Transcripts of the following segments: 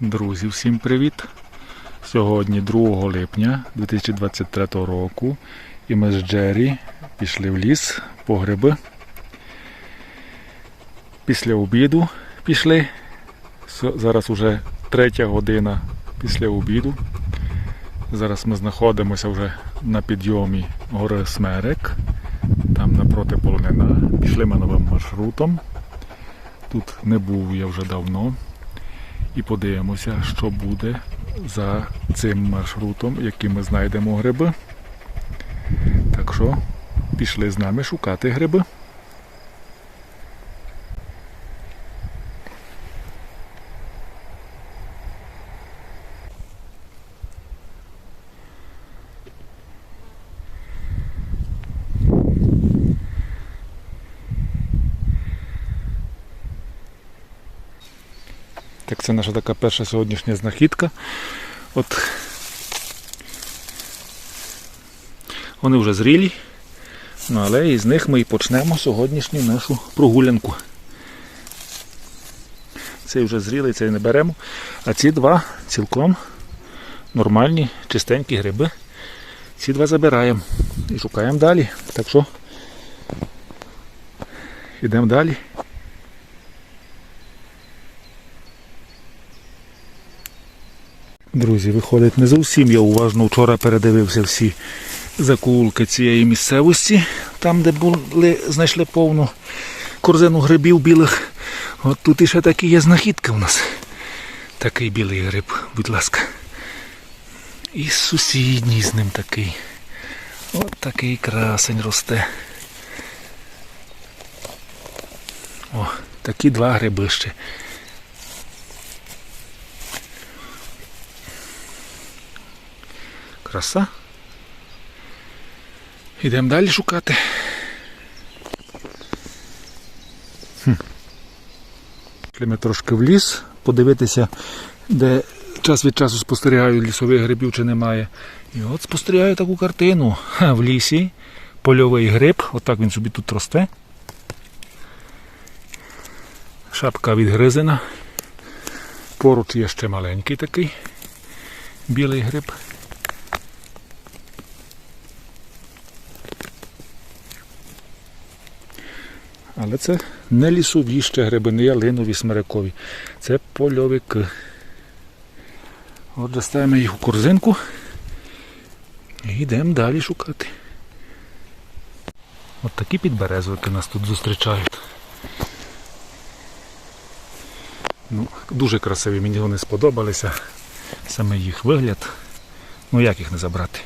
Друзі, всім привіт! Сьогодні 2 липня 2023 року і ми з Джері пішли в ліс по гриби. Після обіду пішли. Зараз уже третя година після обіду. Зараз ми знаходимося вже на підйомі гори Смерек, там напроти полонина. Пішли ми новим маршрутом. Тут не був я вже давно і подивимося, що буде за цим маршрутом, який ми знайдемо гриби. Так що пішли з нами шукати гриби. Це наша така перша сьогоднішня знахідка. От вони вже зрілі, ну, але із них ми і почнемо сьогоднішню нашу прогулянку. Цей вже зрілий, цей не беремо. А ці два цілком нормальні, чистенькі гриби. Ці два забираємо і шукаємо далі. Так що йдемо далі. Друзі, виходить, не зовсім я уважно вчора передивився всі закулки цієї місцевості, там, де були, знайшли повну корзину грибів білих. От тут іще такі є знахідка у нас. Такий білий гриб, будь ласка. І сусідній з ним такий. От такий красень росте. О, такі два гриби ще. Краса. Йдемо далі шукати. Хм. Ми трошки в ліс, подивитися, де час від часу спостерігаю лісових грибів чи немає. І от спостерігаю таку картину. В лісі польовий гриб, отак він собі тут росте. Шапка відгризена. Поруч є ще маленький такий білий гриб. Але це не лісові ще гриби, не ялинові смирикові. Це польовики. Отже, ставимо їх у корзинку і йдемо далі шукати. От такі підберезовики нас тут зустрічають. Ну, дуже красиві, мені вони сподобалися. Саме їх вигляд. Ну як їх не забрати?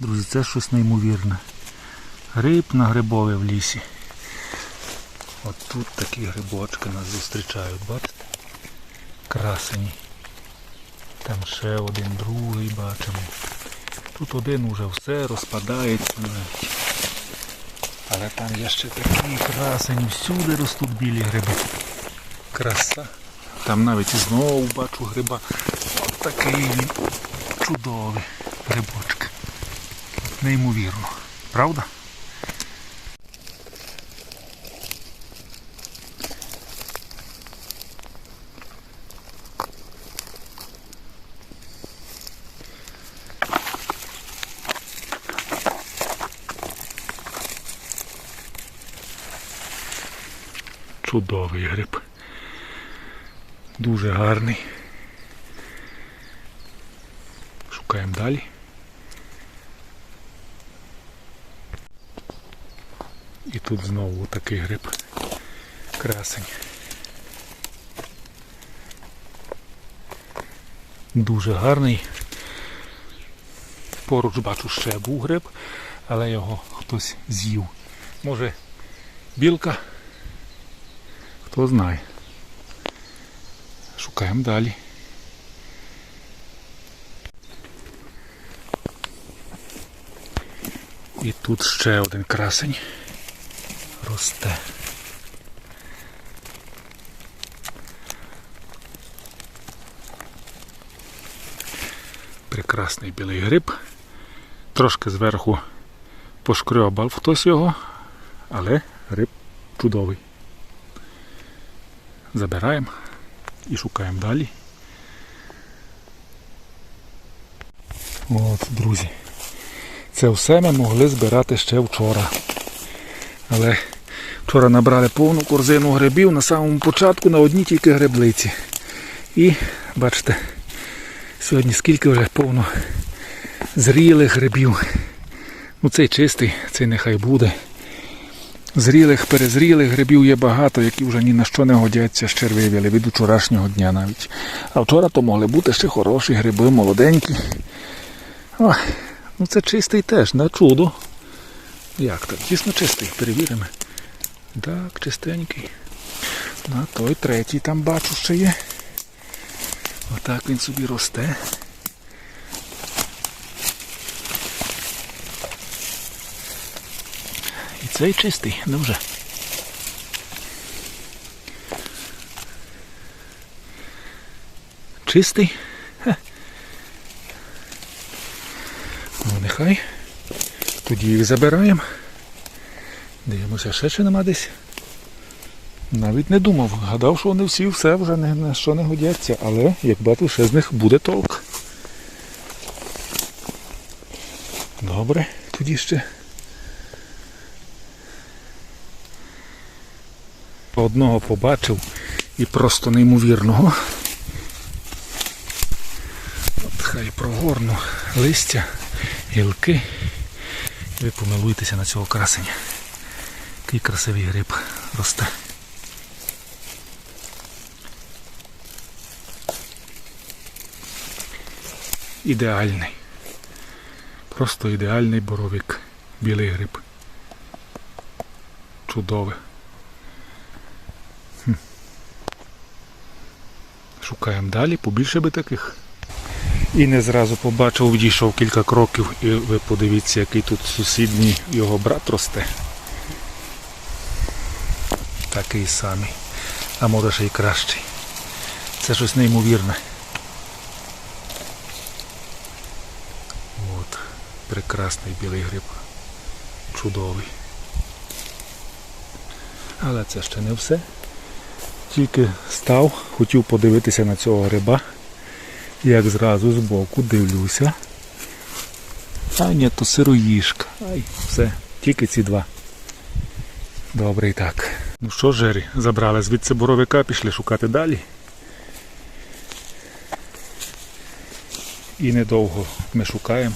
Друзі, це щось неймовірне. Гриб на грибове в лісі. От тут такі грибочки нас зустрічають, бачите? Красені. Там ще один, другий бачимо. Тут один уже все розпадається навіть. Але там є ще такі красені, всюди ростуть білі гриби. Краса. Там навіть і знову бачу гриба. От такий він чудовий грибочки. Неймовірно. Правда? Чудовий гриб. Дуже гарний. Шукаємо далі. І тут знову такий гриб. Красень. Дуже гарний. Поруч бачу ще був гриб, але його хтось з'їв. Може білка? Хто знає. Шукаємо далі. І тут ще один красень росте. Прекрасний білий гриб. Трошки зверху пошкрьобав хтось його, але гриб чудовий. Забираємо і шукаємо далі. От, друзі. Це все ми могли збирати ще вчора. Але вчора набрали повну корзину грибів на самому початку на одній тільки гриблиці. І бачите, сьогодні скільки вже повно зрілих грибів. Ну цей чистий, цей нехай буде. Зрілих, перезрілих грибів є багато, які вже ні на що не годяться, ще вивели від вчорашнього дня навіть. А вчора то могли бути ще хороші гриби, молоденькі. О, ну це чистий теж, на чудо. Як так? Дійсно чистий, перевіримо. Так, чистенький. На той третій там бачу ще є. Отак він собі росте. І цей чистий, ну вже. Чистий? Ну нехай. Тоді їх забираємо. Дивимося, ще чи нема десь. Навіть не думав. Гадав, що вони всі все вже не, на що не годяться, але як бачу, ще з них буде толк. Добре, тоді ще. Одного побачив і просто неймовірного. От хай прогорну листя, гілки. Ви помилуйтеся на цього красення. Який красивий гриб росте. Ідеальний. Просто ідеальний боровик. Білий гриб. Чудове. Хм. Шукаємо далі, побільше би таких. І не зразу побачив, відійшов кілька кроків і ви подивіться, який тут сусідній його брат росте. Такий самий. А може ще й кращий. Це щось неймовірне. От, прекрасний білий гриб. Чудовий. Але це ще не все. Тільки став, хотів подивитися на цього гриба. Як зразу збоку дивлюся. А ні, то сироїшка. Ай, все, тільки ці два. Добре і так. Ну що, Жері, забрали звідси боровика, пішли шукати далі. І недовго ми шукаємо.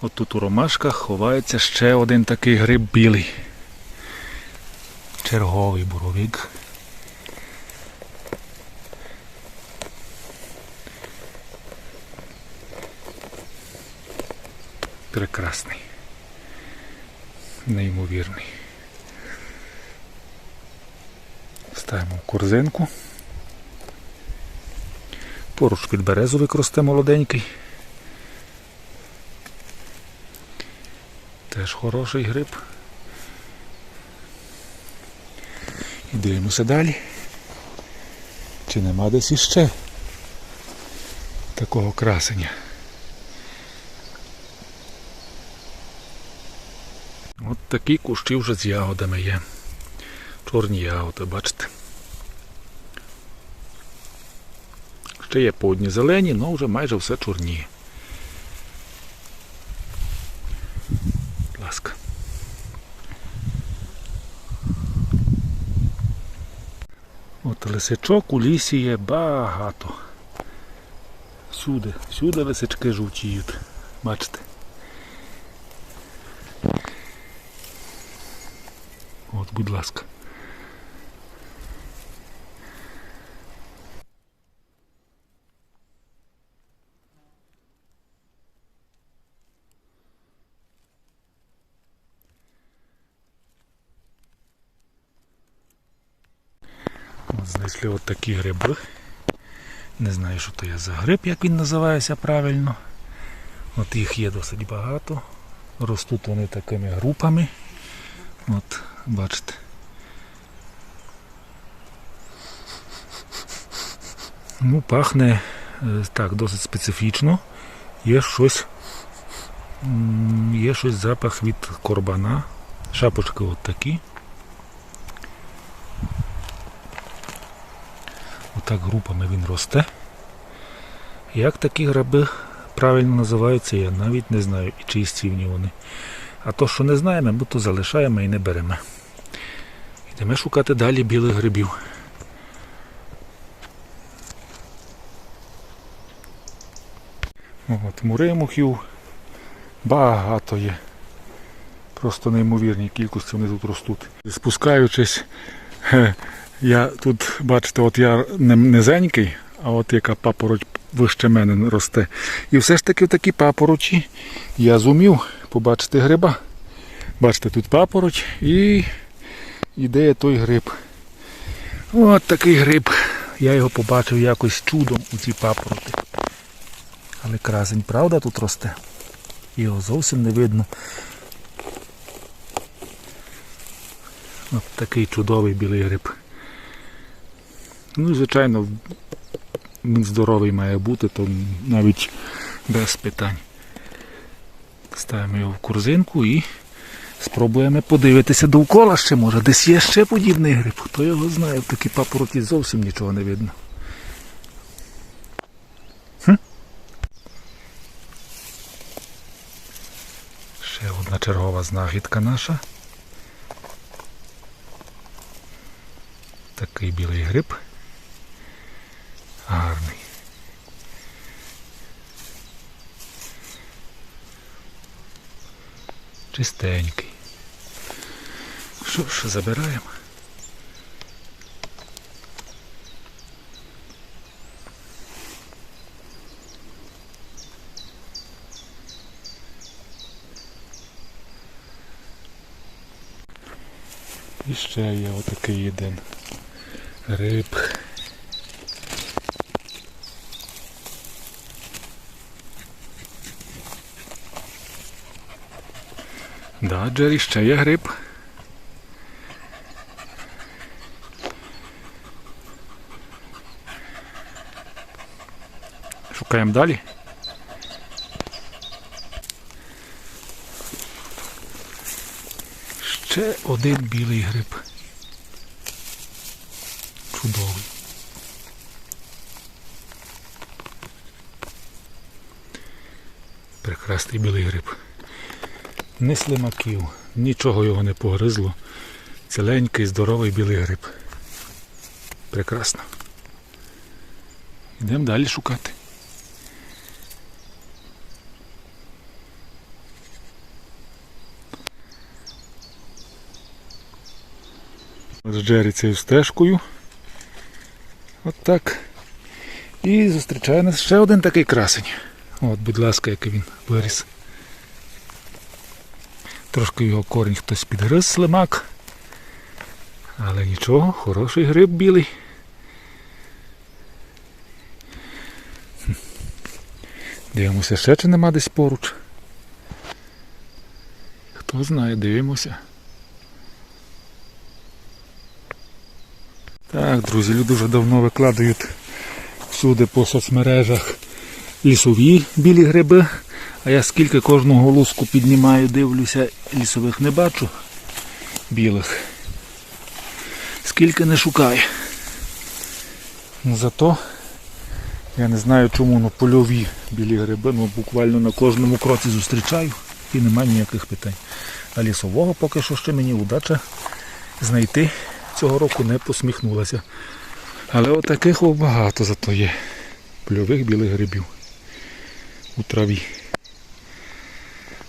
От тут у ромашках ховається ще один такий гриб білий. Черговий боровик. Прекрасний. Неймовірний. Ставимо корзинку. Поруч підберезовик росте молоденький. Теж хороший гриб. І дивимося далі. Чи нема десь іще такого красення? От такі кущі вже з ягодами є. Чорні ягоди, бачите. Ще є по зелені, але вже майже все чорніє. Будь ласка. От лисичок у лісі є багато. Всюди, всюди лисички жовтіють. Бачите? От, будь ласка. От знайшли от такі гриби. Не знаю, що то є за гриб, як він називається правильно. От їх є досить багато. Ростуть вони такими групами. От, бачите. Ну, пахне е, так, досить специфічно. Є щось. Є щось запах від корбана. Шапочки от такі. Отак групами він росте. Як такі гриби правильно називаються, я навіть не знаю, і чи істівні вони. А то, що не знаємо, ми то залишаємо і не беремо. Йдемо шукати далі білих грибів. От, муримухів багато є. Просто неймовірні кількості вони тут ростуть. Спускаючись, я тут, бачите, от я низенький, а от яка папороть вище мене росте. І все ж таки в такі папороті я зумів побачити гриба. Бачите, тут папороть і іде той гриб. От такий гриб. Я його побачив якось чудом у цій папороті. Але красень, правда, тут росте? Його зовсім не видно. От такий чудовий білий гриб. Ну і звичайно, він здоровий має бути, то навіть без питань. Ставимо його в корзинку і спробуємо подивитися довкола ще може. Десь є ще подібний гриб. Хто його знає, в такій папороті зовсім нічого не видно. Ще одна чергова знахідка наша. Такий білий гриб. Гарний. Чистенький. Що ж, забираємо. І ще є отакий один гриб. Да, Джері, ще є гриб. Шукаємо далі. Ще один білий гриб. Чудовий. Прекрасний білий гриб. Ні слимаків, нічого його не погризло. Ціленький, здоровий білий гриб. Прекрасно. Йдемо далі шукати. З Джері цією стежкою. От так. І зустрічає нас ще один такий красень. От, будь ласка, який він виріс. Трошки його корінь хтось підгриз слимак. Але нічого, хороший гриб білий. Дивимося ще чи нема десь поруч. Хто знає, дивимося. Так, друзі, люди вже давно викладають всюди по соцмережах лісові білі гриби. А я скільки кожну голоску піднімаю, дивлюся, лісових не бачу білих. Скільки не шукаю. Ну, Зато я не знаю чому, ну польові білі гриби, ну буквально на кожному кроці зустрічаю і немає ніяких питань. А лісового поки що ще мені удача знайти цього року не посміхнулася. Але отаких от багато зато є. Польових білих грибів у траві.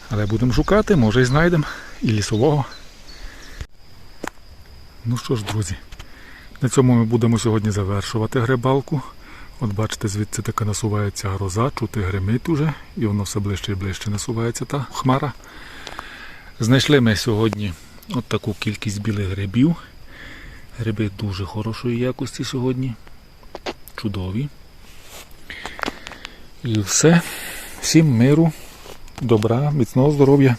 Але будемо шукати, може і знайдемо і лісового. Ну що ж, друзі, на цьому ми будемо сьогодні завершувати грибалку. От бачите, звідси така насувається гроза, чути гримить уже, і воно все ближче і ближче насувається та хмара. Знайшли ми сьогодні от таку кількість білих грибів. Гриби дуже хорошої якості сьогодні. Чудові. І все. Всім миру, добра, міцного здоров'я.